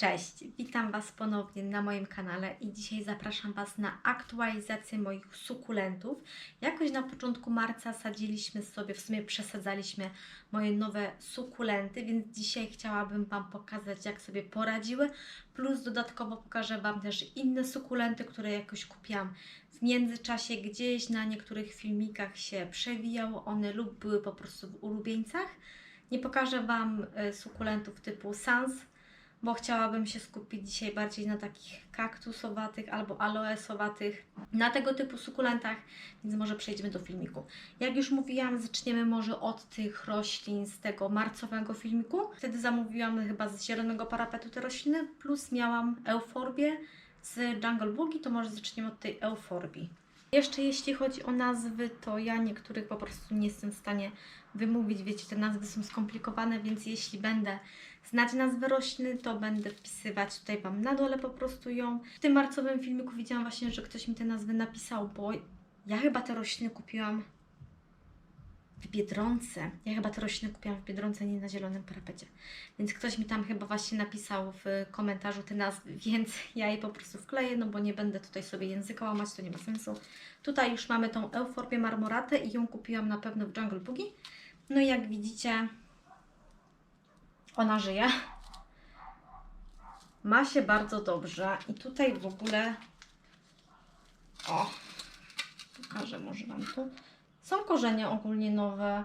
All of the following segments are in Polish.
Cześć, witam Was ponownie na moim kanale i dzisiaj zapraszam Was na aktualizację moich sukulentów. Jakoś na początku marca sadziliśmy sobie, w sumie przesadzaliśmy moje nowe sukulenty, więc dzisiaj chciałabym Wam pokazać, jak sobie poradziły. Plus dodatkowo pokażę Wam też inne sukulenty, które jakoś kupiłam w międzyczasie gdzieś na niektórych filmikach się przewijały one lub były po prostu w ulubieńcach. Nie pokażę Wam e, sukulentów typu Sans, bo chciałabym się skupić dzisiaj bardziej na takich kaktusowatych albo aloesowatych, na tego typu sukulentach, więc może przejdźmy do filmiku. Jak już mówiłam, zaczniemy może od tych roślin z tego marcowego filmiku. Wtedy zamówiłam chyba z zielonego parapetu te rośliny, plus miałam euforbię z Jungle Boogie, to może zaczniemy od tej euforbii. Jeszcze jeśli chodzi o nazwy, to ja niektórych po prostu nie jestem w stanie wymówić. Wiecie, te nazwy są skomplikowane, więc jeśli będę znać nazwę rośliny, to będę wpisywać tutaj Wam na dole po prostu ją. W tym marcowym filmiku widziałam właśnie, że ktoś mi te nazwy napisał, bo ja chyba te rośliny kupiłam w Biedronce. Ja chyba te rośliny kupiłam w Biedronce, nie na zielonym parapecie. Więc ktoś mi tam chyba właśnie napisał w komentarzu te nazwy, więc ja je po prostu wkleję, no bo nie będę tutaj sobie języka łamać, to nie ma sensu. Tutaj już mamy tą euforbię marmoratę i ją kupiłam na pewno w Jungle Boogie. No i jak widzicie, ona żyje. Ma się bardzo dobrze i tutaj w ogóle o, pokażę może Wam tu. Są korzenie ogólnie nowe.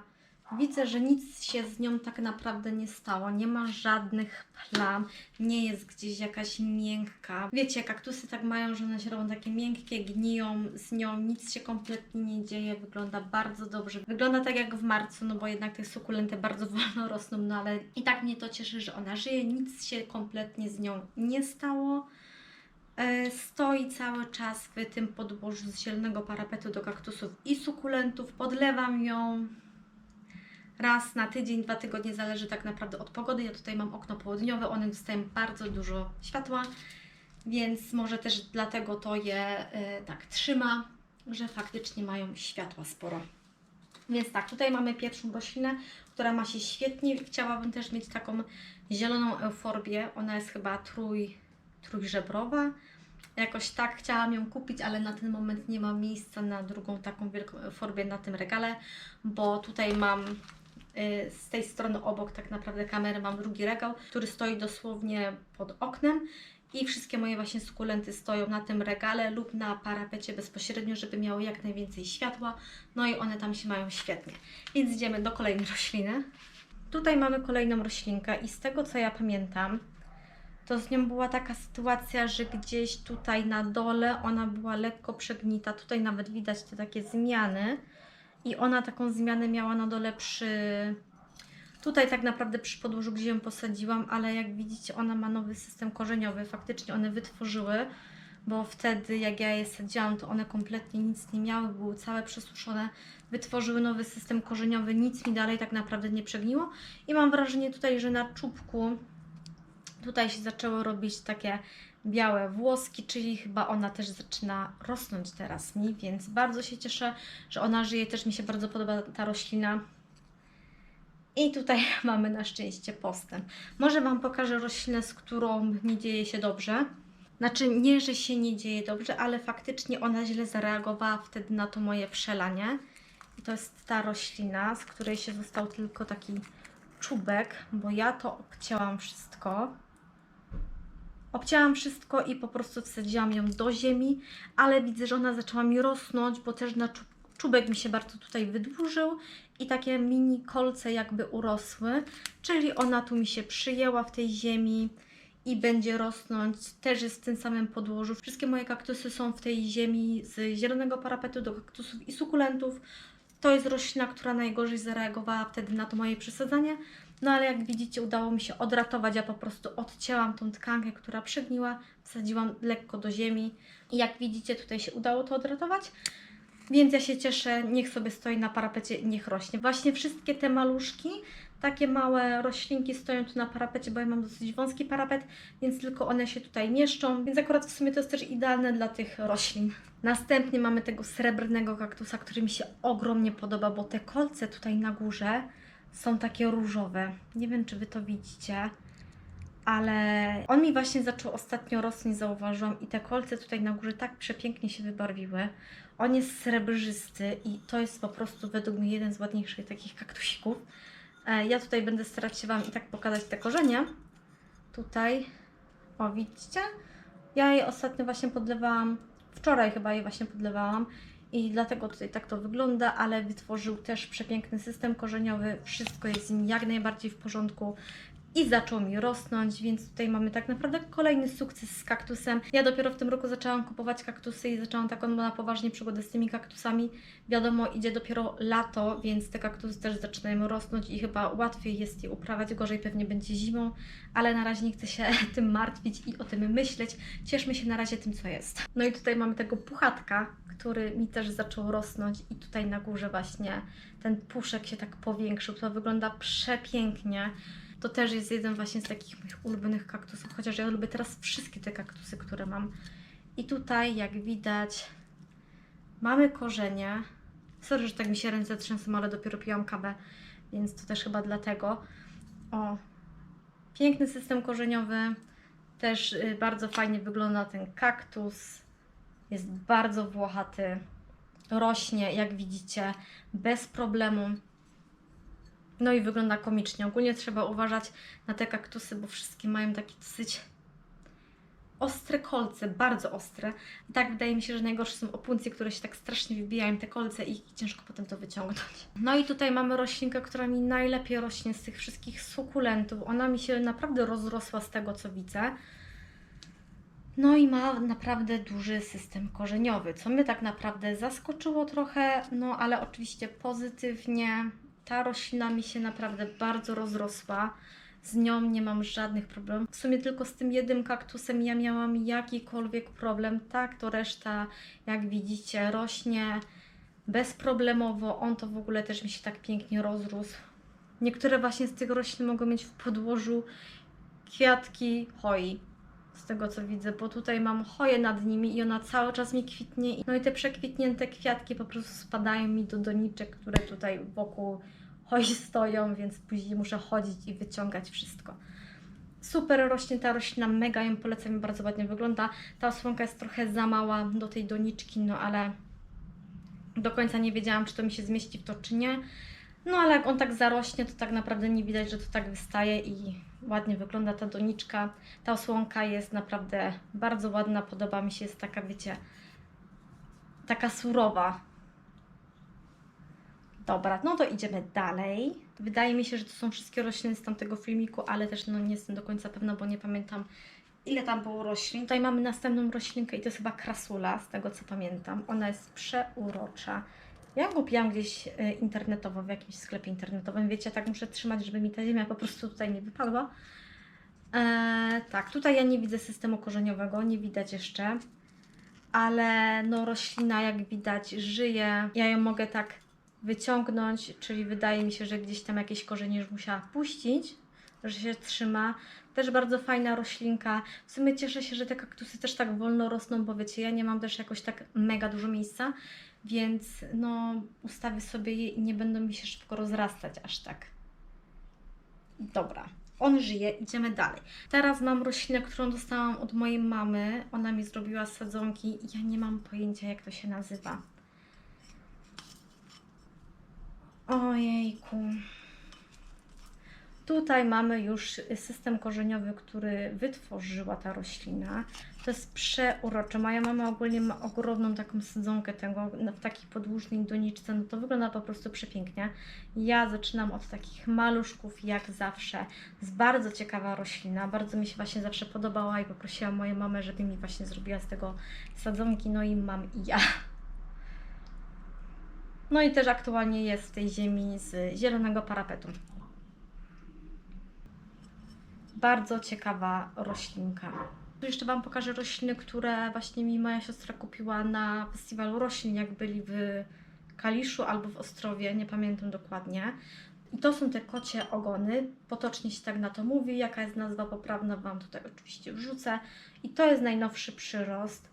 Widzę, że nic się z nią tak naprawdę nie stało. Nie ma żadnych plam. Nie jest gdzieś jakaś miękka. Wiecie, kaktusy tak mają, że one się robią takie miękkie, gniją z nią. Nic się kompletnie nie dzieje. Wygląda bardzo dobrze. Wygląda tak jak w marcu, no bo jednak te sukulenty bardzo wolno rosną, no ale i tak mnie to cieszy, że ona żyje. Nic się kompletnie z nią nie stało. E, Stoi cały czas w tym podłożu z zielonego parapetu do kaktusów i sukulentów. Podlewam ją raz na tydzień, dwa tygodnie, zależy tak naprawdę od pogody. Ja tutaj mam okno południowe, one dostają bardzo dużo światła, więc może też dlatego to je e, tak trzyma, że faktycznie mają światła sporo. Więc tak, tutaj mamy pierwszą roślinę, która ma się świetnie. Chciałabym też mieć taką zieloną euforbię. Ona jest chyba trój, trójżebrowa. Jakoś tak chciałam ją kupić, ale na ten moment nie ma miejsca na drugą taką wielką euforbię na tym regale, bo tutaj mam y, z tej strony obok tak naprawdę kamery mam drugi regał, który stoi dosłownie pod oknem i wszystkie moje właśnie sukulenty stoją na tym regale lub na parapecie bezpośrednio, żeby miały jak najwięcej światła. No i one tam się mają świetnie. Więc idziemy do kolejnej rośliny. Tutaj mamy kolejną roślinkę i z tego co ja pamiętam, to z nią była taka sytuacja, że gdzieś tutaj na dole ona była lekko przegnita. Tutaj nawet widać te takie zmiany. I ona taką zmianę miała na dole przy. Tutaj tak naprawdę przy podłożu, gdzie ją posadziłam, ale jak widzicie, ona ma nowy system korzeniowy. Faktycznie one wytworzyły, bo wtedy jak ja je sadziłam, to one kompletnie nic nie miały, były całe przesuszone. Wytworzyły nowy system korzeniowy, nic mi dalej tak naprawdę nie przegniło. I mam wrażenie tutaj, że na czubku tutaj się zaczęły robić takie białe włoski, czyli chyba ona też zaczyna rosnąć teraz mi, więc bardzo się cieszę, że ona żyje. Też mi się bardzo podoba ta roślina. I tutaj mamy na szczęście postęp. Może Wam pokażę roślinę, z którą nie dzieje się dobrze. Znaczy nie, że się nie dzieje dobrze, ale faktycznie ona źle zareagowała wtedy na to moje przelanie. I to jest ta roślina, z której się został tylko taki czubek, bo ja to obcięłam wszystko. Obcięłam wszystko i po prostu wsadziłam ją do ziemi, ale widzę, że ona zaczęła mi rosnąć, bo też na czub- czubek mi się bardzo tutaj wydłużył i takie mini kolce jakby urosły, czyli ona tu mi się przyjęła w tej ziemi i będzie rosnąć. Też jest w tym samym podłożu. Wszystkie moje kaktusy są w tej ziemi z zielonego parapetu do kaktusów i sukulentów. To jest roślina, która najgorzej zareagowała wtedy na to moje przesadzanie. No ale jak widzicie, udało mi się odratować. Ja po prostu odcięłam tą tkankę, która przegniła, wsadziłam lekko do ziemi i jak widzicie, tutaj się udało to odratować. Więc ja się cieszę, niech sobie stoi na parapecie niech rośnie. Właśnie wszystkie te maluszki, takie małe roślinki stoją tu na parapecie, bo ja mam dosyć wąski parapet, więc tylko one się tutaj mieszczą. Więc akurat w sumie to jest też idealne dla tych roślin. Następnie mamy tego srebrnego kaktusa, który mi się ogromnie podoba, bo te kolce tutaj na górze są takie różowe. Nie wiem, czy Wy to widzicie. ale on mi właśnie zaczął ostatnio rosnąć, zauważyłam i te kolce tutaj na górze tak przepięknie się wybarwiły. On jest srebrzysty i to jest po prostu według mnie jeden z ładniejszych takich kaktusików. E, Ja tutaj będę starać się Wam i tak pokazać te korzenie. Tutaj, o widzicie? Ja je ostatnio właśnie podlewałam, wczoraj chyba je właśnie podlewałam i dlatego tutaj tak to wygląda, ale wytworzył też przepiękny system korzeniowy, wszystko jest z nim jak najbardziej w porządku i zaczął mi rosnąć, więc tutaj mamy tak naprawdę kolejny sukces z kaktusem. Ja dopiero w tym roku zaczęłam kupować kaktusy i zaczęłam taką na poważnie przygodę z tymi kaktusami. Wiadomo, idzie dopiero lato, więc te kaktusy też zaczynają rosnąć i chyba łatwiej jest je uprawiać, gorzej pewnie będzie zimą, ale na razie nie chcę się tym martwić i o tym myśleć. Cieszmy się na razie tym, co jest. No i tutaj mamy tego puchatka, który mi też zaczął rosnąć i tutaj na górze właśnie ten puszek się tak powiększył. To wygląda przepięknie. To też jest jeden właśnie z takich moich ulubionych kaktusów, chociaż ja lubię teraz wszystkie te kaktusy, które mam. I tutaj, jak widać, mamy korzenie. Sorry, że tak mi się ręce trzęsą, ale dopiero piłam kawę, więc to też chyba dlatego. O, piękny system korzeniowy. Też y, bardzo fajnie wygląda ten kaktus. Jest bardzo włochaty. Rośnie, jak widzicie, bez problemu. No i wygląda komicznie. Ogólnie trzeba uważać na te kaktusy, bo wszystkie mają takie dosyć ostre kolce, bardzo ostre. I tak wydaje mi się, że najgorsze są opuncje, które się tak strasznie wybijają, te kolce i ciężko potem to wyciągnąć. No i tutaj mamy roślinkę, która mi najlepiej rośnie z tych wszystkich sukulentów. Ona mi się naprawdę rozrosła z tego, co widzę. No i ma naprawdę duży system korzeniowy, co mnie tak naprawdę zaskoczyło trochę, no ale oczywiście pozytywnie. Ta roślina mi się naprawdę bardzo rozrosła. Z nią nie mam żadnych problemów. W sumie tylko z tym jednym kaktusem ja miałam jakikolwiek problem. Tak, to reszta, jak widzicie, rośnie bezproblemowo. On to w ogóle też mi się tak pięknie rozrósł. Niektóre właśnie z tych roślin mogą mieć w podłożu kwiatki hoi z tego co widzę, bo tutaj mam choję nad nimi i ona cały czas mi kwitnie. No i te przekwitnięte kwiatki po prostu spadają mi do doniczek, które tutaj wokół hoi stoją, więc później muszę chodzić i wyciągać wszystko. Super rośnie ta roślina, mega ją polecam, bardzo ładnie wygląda. Ta osłonka jest trochę za mała do tej doniczki, no ale do końca nie wiedziałam, czy to mi się zmieści w to, czy nie. No ale jak on tak zarośnie, to tak naprawdę nie widać, że to tak wystaje i ładnie wygląda ta doniczka. Ta osłonka jest naprawdę bardzo ładna, podoba mi się, jest taka, wiecie, taka surowa. Dobra, no to idziemy dalej. Wydaje mi się, że to są wszystkie rośliny z tamtego filmiku, ale też no, nie jestem do końca pewna, bo nie pamiętam ile tam było roślin. Tutaj mamy następną roślinkę i to jest chyba krasula, z tego co pamiętam. Ona jest przeurocza. Ja ją kupiłam gdzieś e, internetowo, w jakimś sklepie internetowym. Wiecie, tak muszę trzymać, żeby mi ta ziemia po prostu tutaj nie wypadła. E, tak, tutaj ja nie widzę systemu korzeniowego, nie widać jeszcze. Ale no roślina jak widać żyje. Ja ją mogę tak wyciągnąć, czyli wydaje mi się, że gdzieś tam jakieś korzenie już musiała puścić, że się trzyma. Też bardzo fajna roślinka. W sumie cieszę się, że te kaktusy też tak wolno rosną, bo wiecie, ja nie mam też jakoś tak mega dużo miejsca, więc no ustawię sobie je i nie będą mi się szybko rozrastać aż tak. Dobra, on żyje, idziemy dalej. Teraz mam roślinę, którą dostałam od mojej mamy. Ona mi zrobiła sadzonki i ja nie mam pojęcia, jak to się nazywa. Ojejku. Tutaj mamy już system korzeniowy, który wytworzyła ta roślina. To jest przeurocze. Moja mama ogólnie ma ogromną taką sadzonkę tego no, w takiej podłużnej doniczce. No to wygląda po prostu przepięknie. Ja zaczynam od takich maluszków, jak zawsze. Jest bardzo ciekawa roślina. Bardzo mi się właśnie zawsze podobała i poprosiłam moją mamę, żeby mi właśnie zrobiła z tego sadzonki. No i mam i ja. No i też aktualnie jest w tej ziemi z zielonego parapetu. Bardzo ciekawa roślinka. Tu jeszcze Wam pokażę rośliny, które właśnie mi moja siostra kupiła na festiwalu roślin, jak byli w Kaliszu albo w Ostrowie, nie pamiętam dokładnie. I to są te kocie ogony, potocznie się tak na to mówi, jaka jest nazwa poprawna Wam tutaj oczywiście wrzucę. I to jest najnowszy przyrost.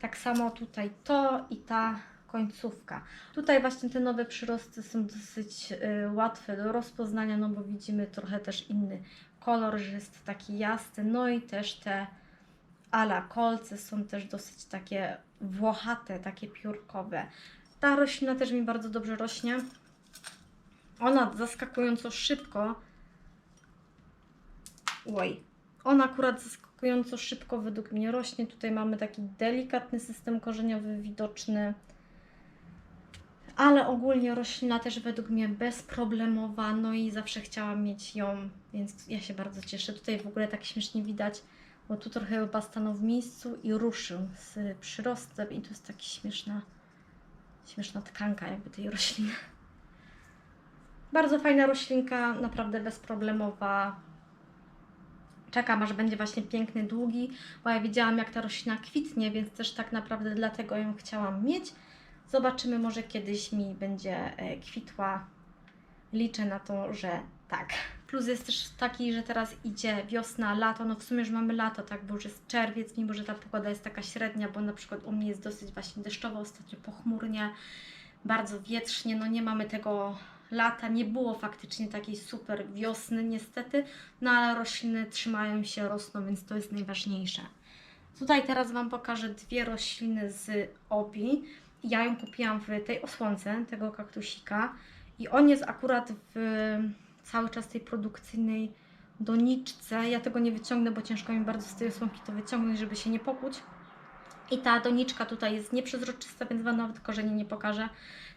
Tak samo tutaj to i ta końcówka. Tutaj właśnie te nowe przyrosty są dosyć y, łatwe do rozpoznania, no bo widzimy trochę też inny kolor, że jest taki jasny. No i też te ala kolce są też dosyć takie włochate, takie piórkowe. Ta roślina też mi bardzo dobrze rośnie. Ona zaskakująco szybko. Oj. Ona akurat zaskakująco szybko według mnie rośnie. Tutaj mamy taki delikatny system korzeniowy widoczny. Ale ogólnie roślina też według mnie bezproblemowa, no i zawsze chciałam mieć ją, więc ja się bardzo cieszę. Tutaj w ogóle tak śmiesznie widać, bo tu trochę chyba stanął w miejscu i ruszył z przyrostem i tu jest taka śmieszna, śmieszna tkanka jakby tej rośliny. Bardzo fajna roślinka, naprawdę bezproblemowa. Czekam, aż będzie właśnie piękny, długi, bo ja widziałam, jak ta roślina kwitnie, więc też tak naprawdę dlatego ją chciałam mieć. Zobaczymy, może kiedyś mi będzie e, kwitła. Liczę na to, że tak. Plus jest też taki, że teraz idzie wiosna, lato. No w sumie już mamy lato, tak, bo już jest czerwiec, mimo że ta pogoda jest taka średnia, bo na przykład u mnie jest dosyć właśnie deszczowo, ostatnio pochmurnie, bardzo wietrznie. No nie mamy tego lata, nie było faktycznie takiej super wiosny niestety, no ale rośliny trzymają się, rosną, więc to jest najważniejsze. Tutaj teraz Wam pokażę dwie rośliny z obi. Ja ją kupiłam w tej osłonce, tego kaktusika i on jest akurat w cały czas tej produkcyjnej doniczce. Ja tego nie wyciągnę, bo ciężko mi bardzo z tej osłonki to wyciągnąć, żeby się nie pokuć. I ta doniczka tutaj jest nieprzezroczysta, więc Wam nawet korzeni nie pokażę.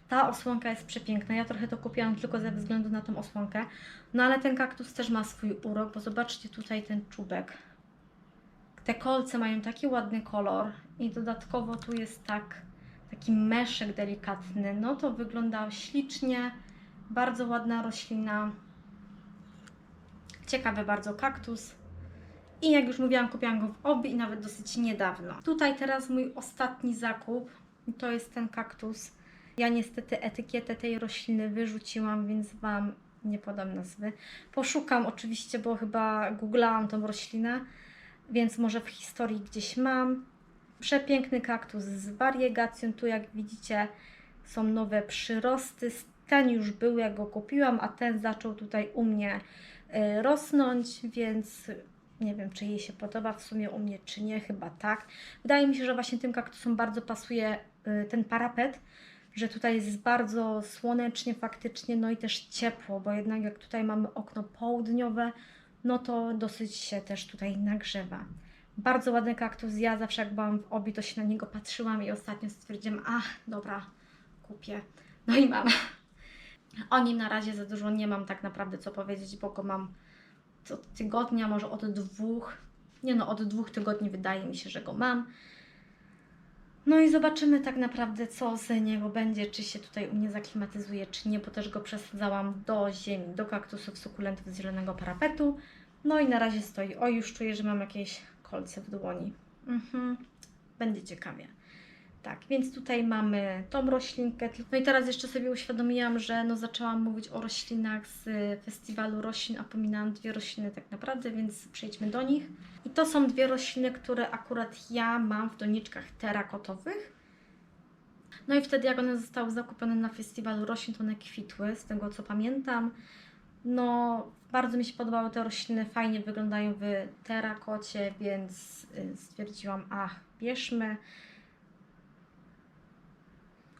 Ta osłonka jest przepiękna. Ja trochę to kupiłam tylko ze względu na tą osłonkę. No ale ten kaktus też ma swój urok, bo zobaczcie tutaj ten czubek. Te kolce mają taki ładny kolor i dodatkowo tu jest tak taki meszek delikatny. No to wygląda ślicznie. Bardzo ładna roślina. Ciekawy bardzo kaktus. I jak już mówiłam, kupiłam go w obi i nawet dosyć niedawno. Tutaj teraz mój ostatni zakup. To jest ten kaktus. Ja niestety etykietę tej rośliny wyrzuciłam, więc Wam nie podam nazwy. Poszukam oczywiście, bo chyba googlałam tą roślinę, więc może w historii gdzieś mam. Przepiękny kaktus z wariegacją. Tu jak widzicie są nowe przyrosty. Ten już był, jak go kupiłam, a ten zaczął tutaj u mnie y, rosnąć, więc nie wiem, czy jej się podoba w sumie u mnie, czy nie, chyba tak. Wydaje mi się, że właśnie tym kaktusom bardzo pasuje y, ten parapet, że tutaj jest bardzo słonecznie faktycznie, no i też ciepło, bo jednak jak tutaj mamy okno południowe, no to dosyć się też tutaj nagrzewa. Bardzo ładny kaktus. Ja zawsze jak byłam w obi, to się na niego patrzyłam i ostatnio stwierdziłam, ach, dobra, kupię. No i mam. O nim na razie za dużo nie mam tak naprawdę co powiedzieć, bo go mam od tygodnia, może od dwóch. Nie no, od dwóch tygodni wydaje mi się, że go mam. No i zobaczymy tak naprawdę, co z niego będzie, czy się tutaj u mnie zaklimatyzuje, czy nie, bo też go przesadzałam do ziemi, do kaktusów, sukulentów z zielonego parapetu. No i na razie stoi. O, już czuję, że mam jakieś kolce w dłoni. Mhm. Będzie ciekawie. Tak, więc tutaj mamy tą roślinkę. No i teraz jeszcze sobie uświadomiłam, że no zaczęłam mówić o roślinach z festiwalu roślin, a pominęłam dwie rośliny tak naprawdę, więc przejdźmy do nich. I to są dwie rośliny, które akurat ja mam w doniczkach terakotowych. No i wtedy jak one zostały zakupione na festiwalu roślin, to one kwitły, z tego co pamiętam. No, bardzo mi się podobały te rośliny, fajnie wyglądają w terakocie, więc y, stwierdziłam, ach, bierzmy.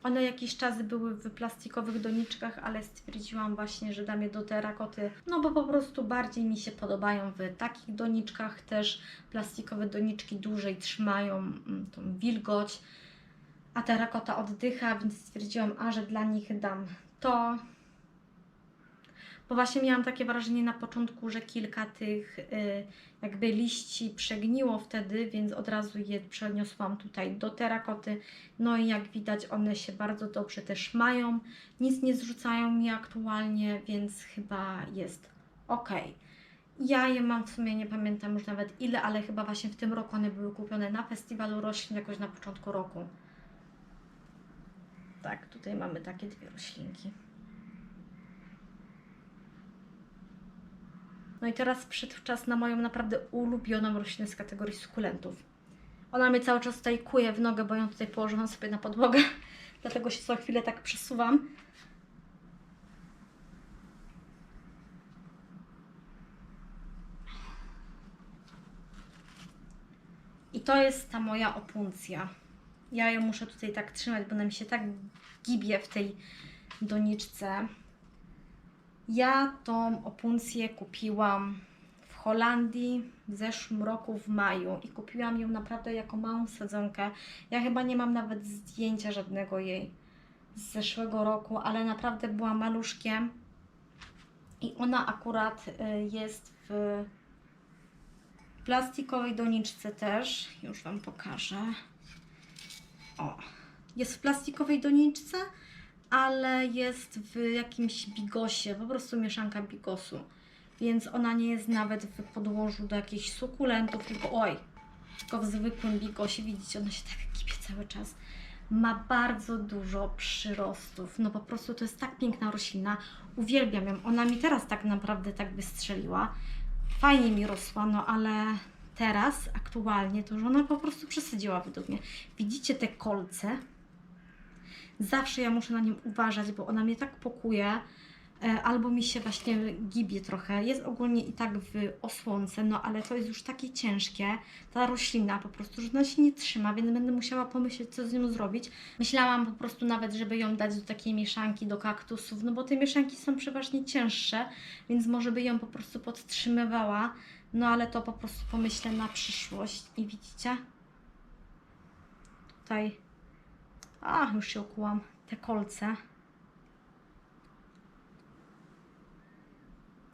One jakiś czas były w plastikowych doniczkach, ale stwierdziłam właśnie, że dam je do terakoty, no bo po prostu bardziej mi się podobają w takich doniczkach. Też plastikowe doniczki dłużej trzymają mm, tą wilgoć, a terakota oddycha, więc stwierdziłam, a że dla nich dam to. Bo właśnie miałam takie wrażenie na początku, że kilka tych y, jakby liści przegniło wtedy, więc od razu je przeniosłam tutaj do terakoty. No i jak widać, one się bardzo dobrze też mają. Nic nie zrzucają mi aktualnie, więc chyba jest ok. Ja je mam w sumie, nie pamiętam już nawet ile, ale chyba właśnie w tym roku one były kupione na festiwalu roślin, jakoś na początku roku. Tak, tutaj mamy takie dwie roślinki. No i teraz przyszedł czas na moją naprawdę ulubioną roślinę z kategorii sukulentów. Ona mnie cały czas tutaj kuje w nogę, bo ją tutaj położyłam sobie na podłogę, dlatego się co chwilę tak przesuwam. I to jest ta moja opuncja. Ja ją muszę tutaj tak trzymać, bo ona mi się tak gibie w tej doniczce. Ja tą opuncję kupiłam w Holandii w zeszłym roku w maju i kupiłam ją naprawdę jako małą sadzonkę. Ja chyba nie mam nawet zdjęcia żadnego jej z zeszłego roku, ale naprawdę była maluszkiem i ona akurat y, jest w plastikowej doniczce też. Już Wam pokażę. O, jest w plastikowej doniczce, ale jest w jakimś bigosie, po prostu mieszanka bigosu. Więc ona nie jest nawet w podłożu do jakichś sukulentów, tylko oj, tylko w zwykłym bigosie. Widzicie, ona się tak kipie cały czas. Ma bardzo dużo przyrostów. No po prostu to jest tak piękna roślina. Uwielbiam ją. Ona mi teraz tak naprawdę tak wystrzeliła. Fajnie mi rosła, no ale teraz aktualnie to już ona po prostu przesadziła według mnie. Widzicie te kolce? Zawsze ja muszę na nim uważać, bo ona mnie tak pokuje, e, albo mi się właśnie gibie trochę. Jest ogólnie i tak w osłonce, no ale to jest już takie ciężkie, ta roślina po prostu, że ona się nie trzyma, więc będę musiała pomyśleć, co z nią zrobić. Myślałam po prostu nawet, żeby ją dać do takiej mieszanki, do kaktusów, no bo te mieszanki są przeważnie cięższe, więc może by ją po prostu podtrzymywała, no ale to po prostu pomyślę na przyszłość. I widzicie? Tutaj a, już się okułam. Te kolce.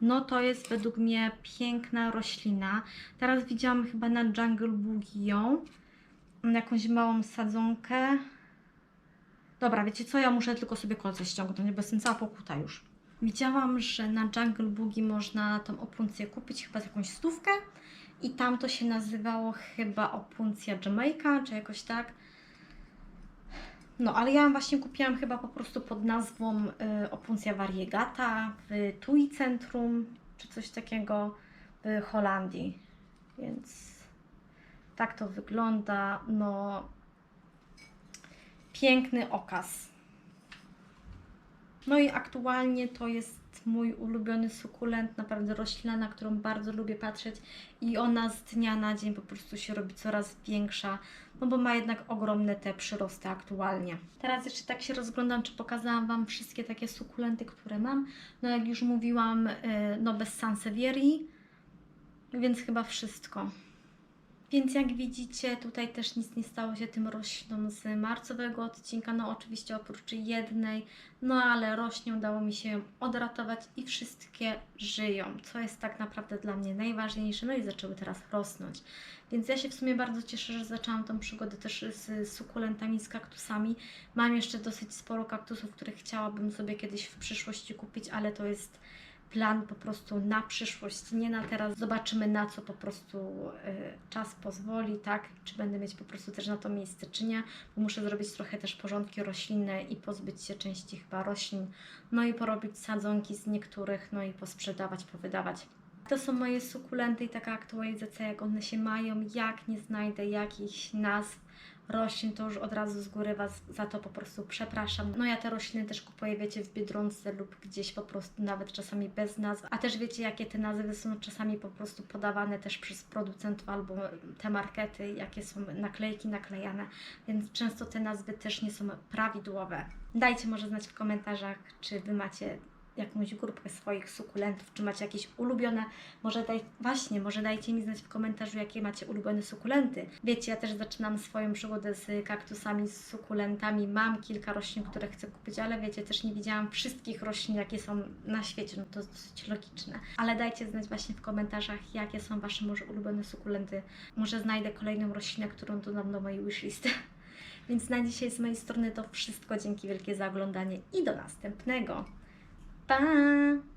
No to jest według mnie piękna roślina. Teraz widziałam chyba na Jungle Boogie ją. Jakąś małą sadzonkę. Dobra, wiecie co? Ja muszę tylko sobie kolce ściągnąć, bo jestem cała pokuta już. Widziałam, że na Jungle Boogie można tą opuncję kupić chyba za jakąś stówkę. I tam to się nazywało chyba opuncja Jamaica, czy jakoś tak. No, ale ja właśnie kupiłam chyba po prostu pod nazwą y, Opuncja Variegata w TUI Centrum, czy coś takiego w Holandii. Więc tak to wygląda. No, piękny okaz. No i aktualnie to jest mój ulubiony sukulent, naprawdę roślina, na którą bardzo lubię patrzeć i ona z dnia na dzień po prostu się robi coraz większa, no bo ma jednak ogromne te przyrosty aktualnie. Teraz jeszcze tak się rozglądam, czy pokazałam Wam wszystkie takie sukulenty, które mam. No jak już mówiłam, y, no bez Sansevierii, więc chyba wszystko. Więc jak widzicie, tutaj też nic nie stało się tym roślinom z marcowego odcinka, no oczywiście oprócz jednej, no ale rośnie udało mi się ją odratować i wszystkie żyją, co jest tak naprawdę dla mnie najważniejsze, no i zaczęły teraz rosnąć. Więc ja się w sumie bardzo cieszę, że zaczęłam tą przygodę też z sukulentami, z kaktusami. Mam jeszcze dosyć sporo kaktusów, które chciałabym sobie kiedyś w przyszłości kupić, ale to jest plan po prostu na przyszłość, nie na teraz. Zobaczymy na co po prostu y, czas pozwoli, tak? Czy będę mieć po prostu też na to miejsce, czy nie. Bo muszę zrobić trochę też porządki roślinne i pozbyć się części chyba roślin, no i porobić sadzonki z niektórych, no i posprzedawać, powydawać. To są moje sukulenty i taka aktualizacja, jak one się mają, jak nie znajdę jakichś nazw, roślin, to już od razu z góry Was za to po prostu przepraszam. No ja te rośliny też kupuję, wiecie, w Biedronce lub gdzieś po prostu nawet czasami bez nazw, a też wiecie, jakie te nazwy są czasami po prostu podawane też przez producentów albo te markety, jakie są naklejki naklejane, więc często te nazwy też nie są prawidłowe. Dajcie może znać w komentarzach, czy Wy macie jakąś grupkę swoich sukulentów, czy macie jakieś ulubione, może daj, właśnie, może dajcie mi znać w komentarzu, jakie macie ulubione sukulenty. Wiecie, ja też zaczynam swoją przygodę z kaktusami, z sukulentami, mam kilka roślin, które chcę kupić, ale wiecie, też nie widziałam wszystkich roślin, jakie są na świecie, no to jest dosyć logiczne. Ale dajcie znać właśnie w komentarzach, jakie są Wasze może ulubione sukulenty. Może znajdę kolejną roślinę, którą dodam do mojej wishlisty. Więc na dzisiaj z mojej strony to wszystko. Dzięki wielkie za oglądanie i do następnego. Bye.